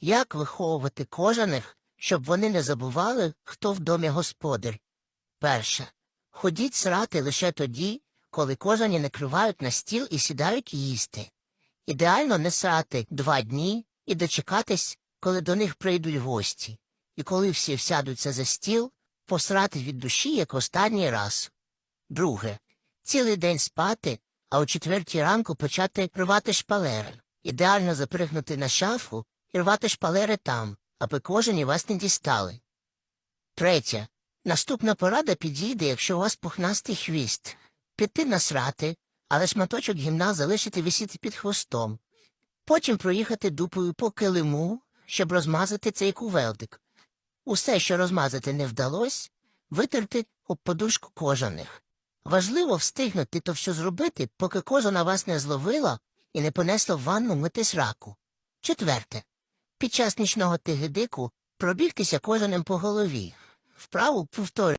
Як виховувати кожаних, щоб вони не забували, хто в домі господар? Перше. Ходіть срати лише тоді, коли кожані накривають на стіл і сідають їсти. Ідеально не срати два дні і дочекатись, коли до них прийдуть гості. І коли всі всядуться за стіл, посрати від душі як останній раз. Друге. Цілий день спати, а о четвертій ранку почати рвати шпалери. Ідеально запригнути на шафу і рвати шпалери там, аби кожені вас не дістали. Третє. Наступна порада підійде, якщо у вас пухнастий хвіст. Піти насрати, але шматочок гімна залишити висіти під хвостом. Потім проїхати дупою по килиму, щоб розмазати цей кувелдик. Усе, що розмазати не вдалося, витерти об подушку кожаних. Важливо встигнути то все зробити, поки кожана вас не зловила і не понесла в ванну мити сраку. Четверте. Під час нічного тигидику пробігтися кожаним по голові. Вправу повторюю.